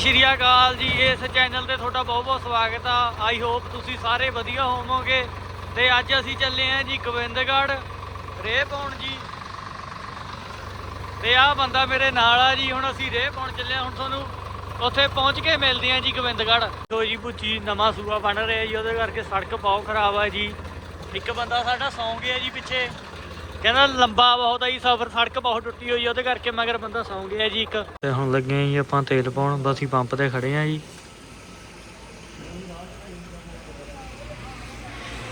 ਸ਼੍ਰੀ ਅਕਾਲ ਜੀ, ਇਸ ਚੈਨਲ ਤੇ ਤੁਹਾਡਾ ਬਹੁਤ ਬਹੁਤ ਸਵਾਗਤ ਆ। ਆਈ ਹੋਪ ਤੁਸੀਂ ਸਾਰੇ ਵਧੀਆ ਹੋਵੋਗੇ। ਤੇ ਅੱਜ ਅਸੀਂ ਚੱਲੇ ਆਂ ਜੀ ਗੋਬਿੰਦਗੜ੍ਹ। ਰੇਹ ਪਾਉਣ ਜੀ। ਤੇ ਆਹ ਬੰਦਾ ਮੇਰੇ ਨਾਲ ਆ ਜੀ, ਹੁਣ ਅਸੀਂ ਰੇਹ ਪਾਉਣ ਚੱਲੇ ਆਂ। ਹੁਣ ਤੁਹਾਨੂੰ ਉੱਥੇ ਪਹੁੰਚ ਕੇ ਮਿਲਦੇ ਆਂ ਜੀ ਗੋਬਿੰਦਗੜ੍ਹ। ਤੋ ਜੀ ਪੁੱਛੀ ਨਵਾਂ ਸੂਆ ਬਣ ਰਿਹਾ ਜੀ, ਉਹਦੇ ਕਰਕੇ ਸੜਕ ਬਹੁਤ ਖਰਾਬ ਆ ਜੀ। ਇੱਕ ਬੰਦਾ ਸਾਡਾ ਸੌਂ ਗਿਆ ਜੀ ਪਿੱਛੇ। ਕਹਿੰਦਾ ਲੰਬਾ ਬਹੁਤ ਆ ਜੀ ਸਫ਼ਰ ਸੜਕ ਬਹੁਤ ਟੁੱਟੀ ਹੋਈ ਆ ਉਹਦੇ ਕਰਕੇ ਮਗਰ ਬੰਦਾ ਸੌਂ ਗਿਆ ਜੀ ਇੱਕ। ਤੇ ਹੁਣ ਲੱਗੇ ਆਂ ਜੀ ਆਪਾਂ ਤੇਲ ਪਾਉਣ ਬਸ ਅਸੀਂ ਪੰਪ ਤੇ ਖੜੇ ਆਂ ਜੀ।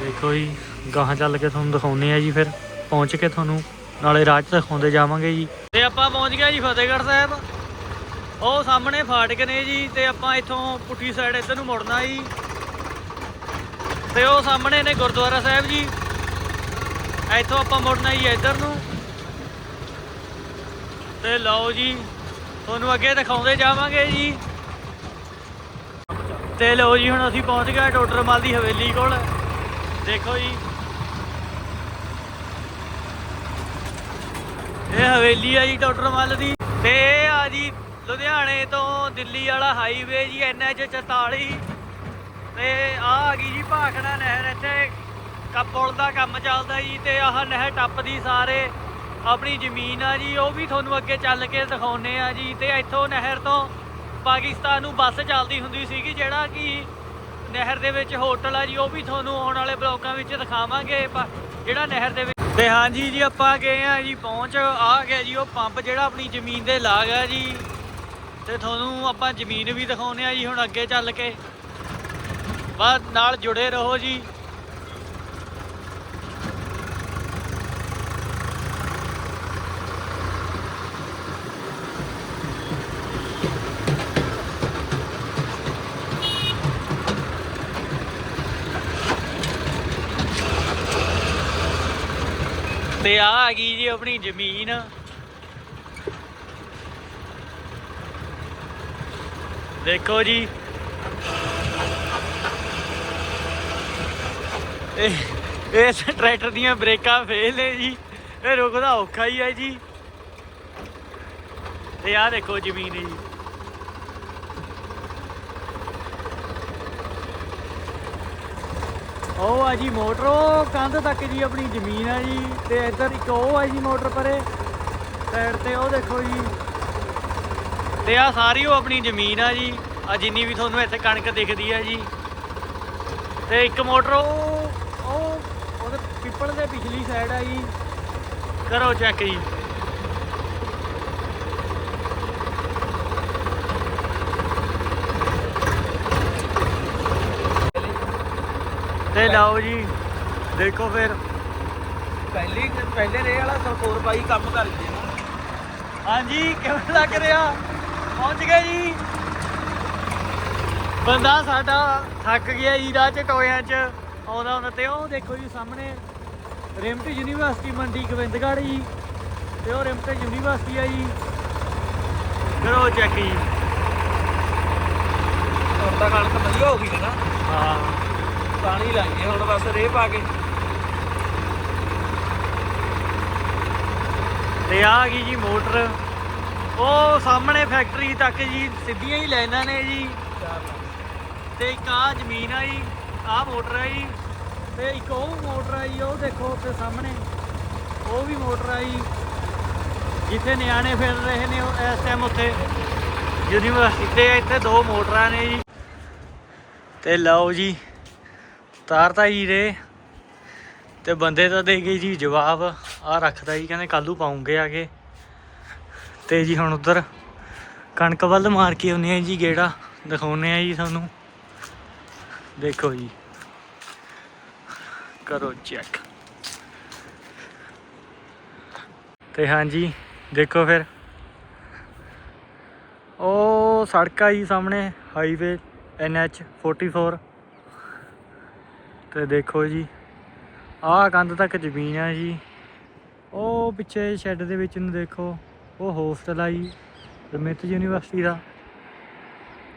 ਦੇਖੋ ਜੀ ਗਾਹਾਂ ਚੱਲ ਕੇ ਤੁਹਾਨੂੰ ਦਿਖਾਉਨੇ ਆ ਜੀ ਫਿਰ ਪਹੁੰਚ ਕੇ ਤੁਹਾਨੂੰ ਨਾਲੇ ਰਾਹ 'ਚ ਦਿਖਾਉਂਦੇ ਜਾਵਾਂਗੇ ਜੀ। ਤੇ ਆਪਾਂ ਪਹੁੰਚ ਗਏ ਜੀ ਫਤਿਹਗੜ੍ਹ ਸਾਹਿਬ। ਉਹ ਸਾਹਮਣੇ ਫਾਟਕ ਨੇ ਜੀ ਤੇ ਆਪਾਂ ਇੱਥੋਂ ਪੁੱਠੀ ਸਾਈਡ ਇੱਧਰ ਨੂੰ ਮੁੜਨਾ ਜੀ। ਤੇ ਉਹ ਸਾਹਮਣੇ ਨੇ ਗੁਰਦੁਆਰਾ ਸਾਹਿਬ ਜੀ। ਇੱਥੋਂ ਆਪਾਂ ਮੁੜਨਾ ਜੀ ਇੱਧਰ ਨੂੰ। ਤੇ ਲਓ ਜੀ, ਤੁਹਾਨੂੰ ਅੱਗੇ ਦਿਖਾਉਂਦੇ ਜਾਵਾਂਗੇ ਜੀ। ਤੇ ਲਓ ਜੀ, ਹੁਣ ਅਸੀਂ ਪਹੁੰਚ ਗਏ ਟੋਟਰਮਲ ਦੀ ਹਵੇਲੀ ਕੋਲ। ਦੇਖੋ ਜੀ। ਇਹ ਹਵੇਲੀ ਆ ਜੀ ਟੋਟਰਮਲ ਦੀ। ਤੇ ਇਹ ਆ ਜੀ ਲੁਧਿਆਣੇ ਤੋਂ ਦਿੱਲੀ ਵਾਲਾ ਹਾਈਵੇ ਜੀ NH 44 ਤੇ ਆ ਆ ਗਈ ਜੀ ਭਾਖੜਾ ਨਹਿਰ ਇੱਥੇ। ਕੱਪਲ ਦਾ ਕੰਮ ਚੱਲਦਾ ਜੀ ਤੇ ਆਹ ਨਹਿਰ ਟੱਪਦੀ ਸਾਰੇ। ਆਪਣੀ ਜ਼ਮੀਨ ਆ ਜੀ, ਉਹ ਵੀ ਤੁਹਾਨੂੰ ਅੱਗੇ ਚੱਲ ਕੇ ਦਿਖਾਉਨੇ ਆ ਜੀ ਤੇ ਇੱਥੋਂ ਨਹਿਰ ਤੋਂ ਪਾਕਿਸਤਾਨ ਨੂੰ ਬੱਸ ਚੱਲਦੀ ਹੁੰਦੀ ਸੀਗੀ ਜਿਹੜਾ ਕਿ ਨਹਿਰ ਦੇ ਵਿੱਚ ਹੋਟਲ ਆ ਜੀ, ਉਹ ਵੀ ਤੁਹਾਨੂੰ ਆਉਣ ਵਾਲੇ ਬਲੌਕਾਂ ਵਿੱਚ ਦਿਖਾਵਾਂਗੇ ਪ- ਜਿਹੜਾ ਨਹਿਰ ਦੇ ਵਿੱਚ ਤੇ ਹਾਂਜੀ ਜੀ, ਆਪਾਂ ਗਏ ਆ ਜੀ, ਪਹੁੰਚ ਆ ਗਿਆ ਜੀ, ਉਹ ਪੰਪ ਜਿਹੜਾ ਆਪਣੀ ਜ਼ਮੀਨ ਦੇ ਲਾਗ ਆ ਜੀ। ਤੇ ਤੁਹਾਨੂੰ ਆਪਾਂ ਜ਼ਮੀਨ ਵੀ ਦਿਖਾਉਨੇ ਆ ਜੀ, ਹੁਣ ਅੱਗੇ ਚੱਲ ਕੇ। ਬਸ ਨਾਲ ਜੁੜੇ ਰਹੋ ਜੀ। ਤੇ ਆ ਆ ਗਈ ਜੀ ਆਪਣੀ ਜ਼ਮੀਨ। ਦੇਖੋ ਜੀ। ਇਹ, ਇਸ ਟਰੈਕਟਰ ਦੀਆਂ ਬ੍ਰੇਕਾਂ ਫੇਲ ਨੇ ਜੀ। ਇਹ ਰੁਕਦਾ ਔਖਾ ਹੀ ਹੈ ਜੀ। ਤੇ ਆਹ ਦੇਖੋ ਜ਼ਮੀਨ ਜੀ। ਉਹ ਆ ਜੀ ਮੋਟਰ, ਉਹ ਕੰਧ ਤੱਕ ਜੀ ਆਪਣੀ ਜ਼ਮੀਨ ਆ ਜੀ, ਤੇ ਇੱਧਰ ਇੱਕ ਉਹ ਆ ਜੀ ਮੋਟਰ ਪਰੇ, ਸਾਈਡ ਤੇ ਉਹ ਦੇਖੋ ਜੀ। ਤੇ ਆ ਸਾਰੀ ਉਹ ਆਪਣੀ ਜ਼ਮੀਨ ਆ ਜੀ, ਆ ਜਿੰਨੀ ਵੀ ਤੁਹਾਨੂੰ ਇੱਥੇ ਕਣਕ ਦਿਖਦੀ ਆ ਜੀ। ਤੇ ਇੱਕ ਮੋਟਰ, ਉਹ ਉਹ, ਉਹਦੇ ਪਿੱਪਲ ਦੇ ਪਿਛਲੀ ਸਾਈਡ ਆ ਜੀ। ਕਰੋ ਚੈੱਕ ਜੀ। ਤੇ ਲਓ ਜੀ। ਦੇਖੋ ਫਿਰ। ਪਹਿਲੀ ਪਹਿਲੇ ਰੇ ਵਾਲਾ ਸਰਕੋਰ ਬਾਈ ਕੰਮ ਕਰ ਗਿਆ ਹਾਂਜੀ ਕਿਵੇਂ ਲੱਗ ਰਿਹਾ? ਪਹੁੰਚ ਗਏ ਜੀ। ਬੰਦਾ ਸਾਡਾ ਥੱਕ ਗਿਆ ਜੀ ਰਾਹ ਚ ਟੋਇਆਂ ਚ। ਆਉਂਦਾ ਹੁੰਦਾ ਤੇ ਉਹ ਦੇਖੋ ਜੀ ਸਾਹਮਣੇ। ਰਿਮਟ ਯੂਨੀਵਰਸਿਟੀ ਮੰਡੀ ਗੋਬਿੰਦਗੜ੍ਹ ਜੀ। ਤੇ ਉਹ ਰਿਮਟ ਯੂਨੀਵਰਸਿਟੀ ਆ ਜੀ। ਕਰੋ ਚੈੱਕ ਜੀ। ਤਾਂ ਕਣਕ ਵਧੀਆ ਹੋ ਗਈ ਹੈ ਨਾ। ਹਾਂ। ਪਾਣੀ ਲਾਈਏ ਹੁਣ ਬਸ ਰੇਹ ਪਾ ਕੇ। ਤੇ ਆ ਗਈ ਜੀ ਮੋਟਰ। ਉਹ ਸਾਹਮਣੇ ਫੈਕਟਰੀ ਤੱਕ ਜੀ, ਸਿੱਧੀਆਂ ਹੀ ਲਾਈਨਾਂ ਨੇ ਜੀ। ਤੇ ਇੱਕ ਆ ਜ਼ਮੀਨ ਆ ਜੀ ਆ ਮੋਟਰ ਆ ਜੀ। ਤੇ ਇੱਕ ਉਹ ਮੋਟਰ ਆ ਜੀ, ਉਹ ਦੇਖੋ ਉੱਥੇ ਸਾਹਮਣੇ। ਉਹ ਵੀ ਮੋਟਰ ਆ ਜੀ। ਜਿੱਥੇ ਨਿਆਣੇ ਫਿਰ ਰਹੇ ਨੇ ਉਹ ਇਸ ਟਾਈਮ ਉੱਥੇ। ਯੂਨੀਵਰਸਿਟੀ ਤੇ ਇੱਥੇ ਦੋ ਮੋਟਰਾਂ ਨੇ ਜੀ। ਤੇ ਲਓ ਜੀ ਤਾਰਤਾ ਜੀ ਰੇ ਤੇ ਬੰਦੇ ਤਾਂ ਦੇ ਗਏ ਜੀ ਜਵਾਬ। ਆ ਰੱਖਦਾ ਜੀ, ਕਹਿੰਦੇ ਕੱਲੂ ਪਾਉਂਗੇ ਆ ਕੇ ਤੇ ਜੀ ਹੁਣ ਉਧਰ ਕਣਕ ਵੱਲ ਮਾਰ ਕੇ ਆਉਂਦੇ ਆ ਜੀ ਗੇੜਾ। ਦਿਖਾਉਨੇ ਆ ਜੀ ਤੁਹਾਨੂੰ। ਦੇਖੋ ਜੀ। ਕਰੋ ਚੈੱਕ ਤੇ ਹਾਂਜੀ ਦੇਖੋ ਫਿਰ। ਉਹ ਸੜਕ ਆ ਜੀ ਸਾਹਮਣੇ ਹਾਈਵੇ NH 44 ਤੇ ਦੇਖੋ ਜੀ, ਆਹ ਕੰਧ ਤੱਕ ਜ਼ਮੀਨ ਆ ਜੀ। ਉਹ ਪਿੱਛੇ ਸ਼ੈੱਡ ਦੇ ਵਿੱਚ ਨੂੰ ਦੇਖੋ, ਉਹ ਹੋਸਟਲ ਆ ਜੀ ਰਮਿਤ ਯੂਨੀਵਰਸਿਟੀ ਦਾ।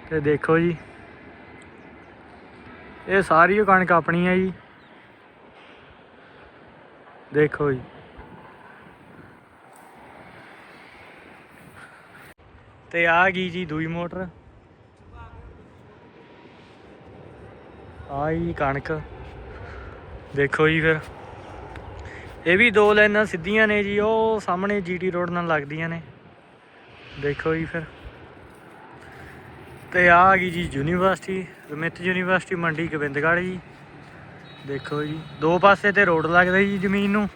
ਤੇ ਦੇਖੋ ਜੀ, ਇਹ ਸਾਰੀ ਉਹ ਕਣਕ ਆਪਣੀ ਆ ਜੀ। ਦੇਖੋ ਜੀ। ਤੇ ਆ ਗਈ ਜੀ ਦੂਈ ਮੋਟਰ। ਆਈ ਕਣਕ। ਦੇਖੋ ਜੀ ਫਿਰ। ਇਹ ਵੀ ਦੋ ਲਾਈਨਾਂ ਸਿੱਧੀਆਂ ਨੇ ਜੀ, ਉਹ ਸਾਹਮਣੇ ਜੀਟੀ ਰੋਡ ਨਾਲ ਲੱਗਦੀਆਂ ਨੇ। ਦੇਖੋ ਜੀ ਫਿਰ। ਤੇ ਆ ਆ ਗਈ ਜੀ ਯੂਨੀਵਰਸਿਟੀ, ਰਮਿਤ ਯੂਨੀਵਰਸਿਟੀ, ਮੰਡੀ ਗੋਬਿੰਦਗੜ੍ਹ ਜੀ। ਦੇਖੋ ਜੀ, ਦੋ ਪਾਸੇ ਤੇ ਰੋਡ ਲੱਗਦਾ ਜੀ ਜ਼ਮੀਨ ਨੂੰ।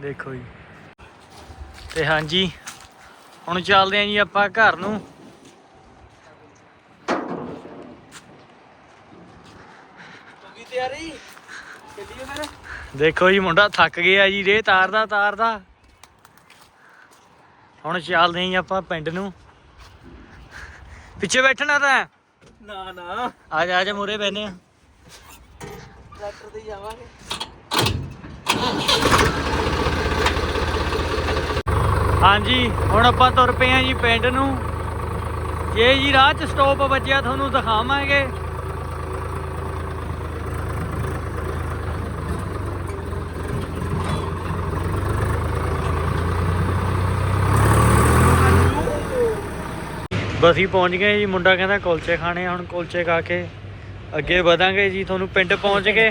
ਦੇਖੋ ਜੀ। ਤੇ ਹਾਂਜੀ, ਹੁਣ ਚੱਲਦੇ ਆਂ ਜੀ ਆਪਾਂ ਘਰ ਨੂੰ ਹੋ ਗਈ ਤਿਆਰੀ ਚੱਲੀਏ ਫਿਰ ਦੇਖੋ ਜੀ ਮੁੰਡਾ ਥੱਕ ਗਿਆ ਜੀ ਰੇ ਤਾਰਦਾ ਤਾਰਦਾ। ਹੁਣ ਚੱਲਦੇ ਆਂ ਆਪਾਂ ਪਿੰਡ ਨੂੰ। ਪਿੱਛੇ ਬੈਠਣਾ ਤਾਂ। ਨਾ ਨਾ। ਆ ਜਾ ਆ ਜਾ ਮੂਰੇ ਬੈਨੇ ਆ। ਟਰੈਕਟਰ ਤੇ ਜਾਵਾਂਗੇ। ਹਾਂਜੀ ਹੁਣ ਆਪਾਂ ਤੁਰ ਪਏ ਆਂ ਜੀ ਪਿੰਡ ਨੂੰ। ਜੇ ਜੀ ਰਾਹ 'ਚ ਸਟਾਪ ਵੱਜਿਆ ਤੁਹਾਨੂੰ ਦਿਖਾਵਾਂਗੇ। ਬਸ ਪਹੁੰਚ ਗਏ ਜੀ, ਮੁੰਡਾ ਕਹਿੰਦਾ ਕੁਲਚੇ ਖਾਣੇ ਹੁਣ ਕੁਲਚੇ ਖਾ ਕੇ ਅੱਗੇ ਵਧਾਂਗੇ ਜੀ, ਤੁਹਾਨੂੰ ਪਿੰਡ ਪਹੁੰਚ ਕੇ।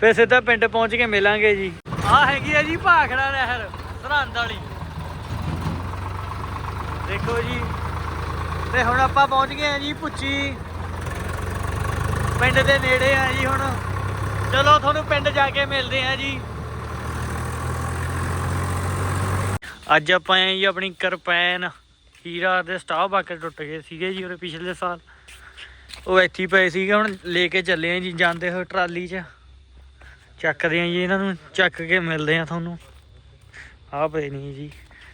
ਫਿਰ ਸਿੱਧਾ ਪਿੰਡ ਪਹੁੰਚ ਕੇ ਮਿਲਾਂਗੇ ਜੀ। ਆ ਹੈਗੀ ਆ ਜੀ ਭਾਖੜਾ ਨਹਿਰ, ਸਰਹੰਦ ਵਾਲੀ। ਦੇਖੋ ਜੀ, ਤੇ ਹੁਣ ਆਪਾਂ ਪਹੁੰਚ ਗਏ ਆ ਜੀ ਪੁੱਚੀ। ਪਿੰਡ ਦੇ ਨੇੜੇ ਆ ਜੀ ਹੁਣ। ਚਲੋ, ਤੁਹਾਨੂੰ ਪਿੰਡ ਜਾ ਕੇ ਮਿਲਦੇ ਆ ਜੀ। ਅੱਜ ਆਪਾਂ ਆਏ ਜੀ ਆਪਣੀ ਕਿਰਪੈਨ। ਹੀਰਾ ਦੇ ਸਟਾਫ ਬਾਕਰ ਟੁੱਟ ਗਏ ਸੀਗੇ ਜੀ ਉਹਦੇ ਪਿਛਲੇ ਸਾਲ। ਉਹ ਇੱਥੇ ਹੀ ਪਏ ਸੀਗੇ ਹੁਣ ਲੈ ਕੇ ਚੱਲੇ ਆ ਜੀ ਜਾਂਦੇ ਹੋਏ ਟਰਾਲੀ 'ਚ। ਚੱਕਦੇ ਆ ਜੀ ਇਹਨਾਂ ਨੂੰ ਚੱਕ ਕੇ ਮਿਲਦੇ ਆ ਤੁਹਾਨੂੰ। ਆ ਪਏ ਨਹੀਂ ਜੀ।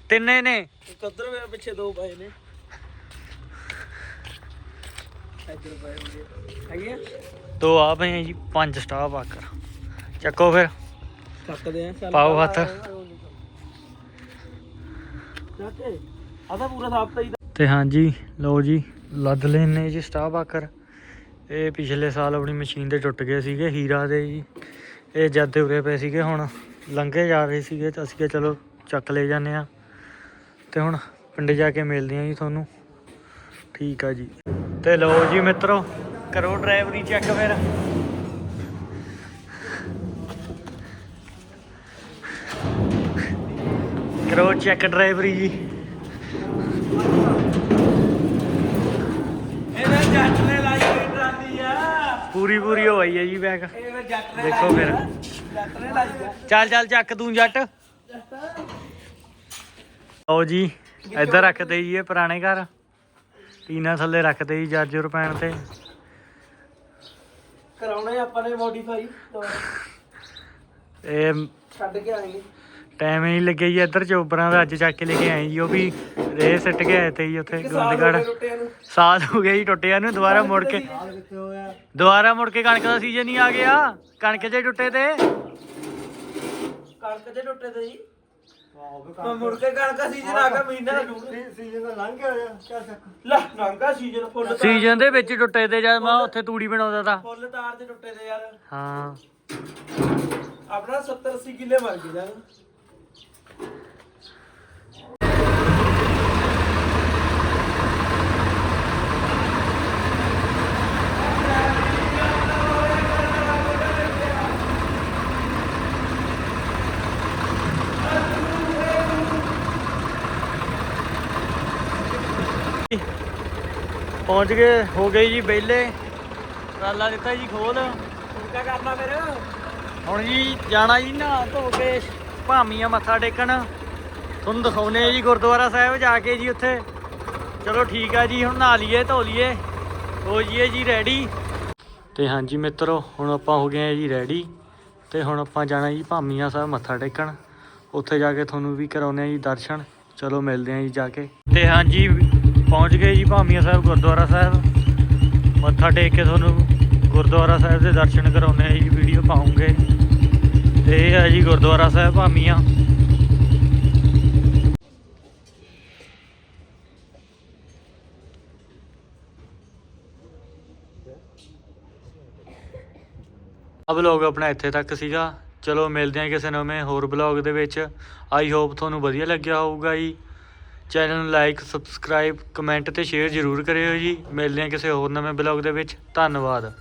ਤਿੰਨੇ ਨੇ। ਇੱਕ ਉਧਰ ਮੇਰੇ ਪਿੱਛੇ ਦੋ ਪਏ ਨੇ? ਦੋ ਆ ਪਏ ਆ ਜੀ ਪੰਜ ਸਟਾਫ ਬਾਕਰ ਚੱਕੋ ਫਿਰ। ਚੱਕਦੇ ਆ ਚੱਲ ਪਾਓ ਹੱਥ। ਚੱਕੇ ਆ ਪੂਰਾ ਸਾਫ਼ ਤਾਂ ਹੀ ਤੇ। ਹਾਂਜੀ, ਲਓ ਜੀ, ਲੱਦ ਲੈਨੇ ਜੀ ਸਟਾਫ ਬਾਕਰ। ਇਹ ਪਿਛਲੇ ਸਾਲ ਆਪਣੀ ਮਸ਼ੀਨ ਦੇ ਟੁੱਟ ਗਏ ਸੀਗੇ ਹੀਰਾ ਦੇ ਜੀ। ਇਹ ਜਦ ਦੇ ਉਰੇ ਪਏ ਸੀਗੇ, ਹੁਣ ਲੰਘੇ ਜਾ ਰਹੇ ਸੀਗੇ ਤਾਂ ਅਸੀਂ ਕਿਹਾ ਚਲੋ ਚੱਕ ਲੈ ਜਾਂਦੇ ਆ ਤੇ ਹੁਣ ਪਿੰਡ ਜਾ ਕੇ ਮਿਲਦੇ ਆ ਜੀ ਤੁਹਾਨੂੰ। ਠੀਕ ਆ ਜੀ। ਤੇ ਲਓ ਜੀ ਮਿੱਤਰੋ, ਕਰੋ ਡਰਾਈਵਰੀ ਚੈੱਕ ਫਿਰ। ਕਰੋ ਚੈੱਕ ਡਰਾਈਵਰੀ ਜੀ। ਇਹਨੇ ਜੱਟ ਨੇ ਲਾਈ ਹੋਈ ਟਰਾਲੀ ਆ। ਪੂਰੀ ਪੂਰੀ ਹੋਈ ਹੈ ਜੀ ਬੈਗ। ਜੱਟ ਨੇ ਦੇਖੋ ਫਿਰ। ਜੱਟ ਨੇ ਲਾਈ ਆ। ਚੱਲ ਚੱਲ ਚੱਕ ਤੂੰ ਜੱਟ। ਲਓ ਜੀ ਇੱਧਰ ਰੱਖਦੇ ਜੀ ਇਹ ਪੁਰਾਣੇ ਘਰ। ਟੀਨਾ ਥੱਲੇ ਰੱਖਦੇ ਜੀ ਜਾਜੂਰ ਪੈਣ ਤੇ। ਕਰਾਉਣੇ ਆਪਾਂ ਨੇ ਮੋਡੀਫਾਈ ਇਹ ਛੱਡ ਕੇ ਆਏਗੇ। ਟਾਈਮ ਹੀ ਲੱਗਿਆ ਜੀ ਇੱਧਰ ਚੋਬਰਾਂ ਦਾ ਅੱਜ ਚੱਕ ਕੇ ਲੈ ਕੇ ਆਏ ਜੀ ਉਹ ਵੀ। ਰੇ ਸਿੱਟ ਕੇ ਆਏ ਤੇ ਜੀ ਉੱਥੇ ਨੂੰ। ਸਾਲ ਹੋ ਗਿਆ ਜੀ ਟੁੱਟਿਆ ਨੂੰ ਦੁਬਾਰਾ ਮੁੜ ਕੇ ਦੁਬਾਰਾ ਮੁੜ ਕੇ ਕਣਕ ਦਾ ਸੀਜ਼ਨ ਹੀ ਆ ਗਿਆ। ਕਣਕ ਜੇ ਟੁੱਟੇ ਤੇ। ਕਣਕ ਦੇ ਟੁੱਟੇ ਤੇ ਜੀ। ਮੈਂ ਮੁੜ ਕੇ ਕਣਕ ਸੀਜ਼ਨ ਆ ਗਿਆ ਮਹੀਨਾ। ਦਾ ਸੀਜ਼ਨ ਦਾ ਲੰਘ ਗਿਆ ਕਿਆ ਚੱਕ। ਲੈ ਲੰਗਾ ਸੀਜ਼ਨ ਫੁੱਲ ਤਾਰ। ਸੀਜ਼ਨ ਦੇ ਵਿੱਚ ਟੁੱਟੇ ਤੇ ਜਦ ਮੈਂ ਉੱਥੇ ਤੂੜੀ ਬਣਾਉਂਦਾ ਤਾ। ਫੁੱਲ ਤਾਰ ਤੇ ਟੁੱਟੇ ਤੇ ਯਾਰ। ਹਾਂ। ਆਪਣਾ 70 80 ਕਿੱਲੇ ਮਰ ਗਏ ਯਾਰ। ਪਹੁੰਚ ਗਏ ਹੋ ਗਏ ਜੀ ਵਿਹਲੇ। ਟਰਾਲਾ ਦਿੱਤਾ ਜੀ ਖੋਲ। ਹੁਣ ਕੀ ਕਰਨਾ ਫਿਰ? ਹੁਣ ਜੀ ਜਾਣਾ ਜੀ ਨਹਾ ਧੋ ਕੇ ਭਾਮੀਆਂ ਮੱਥਾ ਟੇਕਣ। ਤੁਹਾਨੂੰ ਦਿਖਾਉਨੇ ਜੀ ਗੁਰਦੁਆਰਾ ਸਾਹਿਬ ਜਾ ਕੇ ਜੀ ਉੱਥੇ। ਚਲੋ ਠੀਕ ਆ ਜੀ ਹੁਣ ਨਹਾ ਲਈਏ ਧੋ ਲਈਏ। ਹੋ ਜੀਏ ਜੀ ਰੈਡੀ ਤੇ ਹਾਂਜੀ ਮਿੱਤਰੋ ਹੁਣ ਆਪਾਂ ਹੋ ਗਏ ਆ ਜੀ ਰੈਡੀ ਤੇ ਹੁਣ ਆਪਾਂ ਜਾਣਾ ਜੀ ਭਾਮੀਆਂ ਸਾਹਿਬ ਮੱਥਾ ਟੇਕਣ। ਉੱਥੇ ਜਾ ਕੇ ਤੁਹਾਨੂੰ ਵੀ ਕਰਾਉਨੇ ਆ ਜੀ ਦਰਸ਼ਨ। ਚਲੋ ਮਿਲਦੇ ਆ ਜੀ ਜਾ ਕੇ। ਤੇ ਹਾਂਜੀ ਪਹੁੰਚ ਗਏ ਜੀ ਭਾਮੀਆਂ ਸਾਹਿਬ ਗੁਰਦੁਆਰਾ ਸਾਹਿਬ। ਮੱਥਾ ਟੇਕ ਕੇ ਤੁਹਾਨੂੰ ਗੁਰਦੁਆਰਾ ਸਾਹਿਬ ਦੇ ਦਰਸ਼ਨ ਕਰਾਉਨੇ ਆ ਜੀ ਵੀਡੀਓ ਪਾਉਂਗੇ। ਤੇ ਇਹ ਹੈ ਜੀ ਗੁਰਦੁਆਰਾ ਸਾਹਿਬ ਭਾਮੀਆਂ। ਆ ਵਲੌਗ ਆਪਣਾ ਇੱਥੇ ਤੱਕ ਸੀਗਾ। ਚਲੋ ਮਿਲਦੇ ਹਾਂ ਕਿਸੇ ਨਵੇਂ ਹੋਰ ਵਲੌਗ ਦੇ ਵਿੱਚ। ਆਈ ਹੋਪ ਤੁਹਾਨੂੰ ਵਧੀਆ ਲੱਗਿਆ ਹੋਊਗਾ ਜੀ। ਚੈਨਲ ਨੂੰ ਲਾਈਕ, ਸਬਸਕ੍ਰਾਈਬ, ਕਮੈਂਟ ਤੇ ਸ਼ੇਅਰ ਜ਼ਰੂਰ ਕਰਿਓ ਜੀ। ਮਿਲਦੇ ਹਾਂ ਕਿਸੇ ਹੋਰ ਨਵੇਂ ਵਲੌਗ ਦੇ ਵਿੱਚ। ਧੰਨਵਾਦ।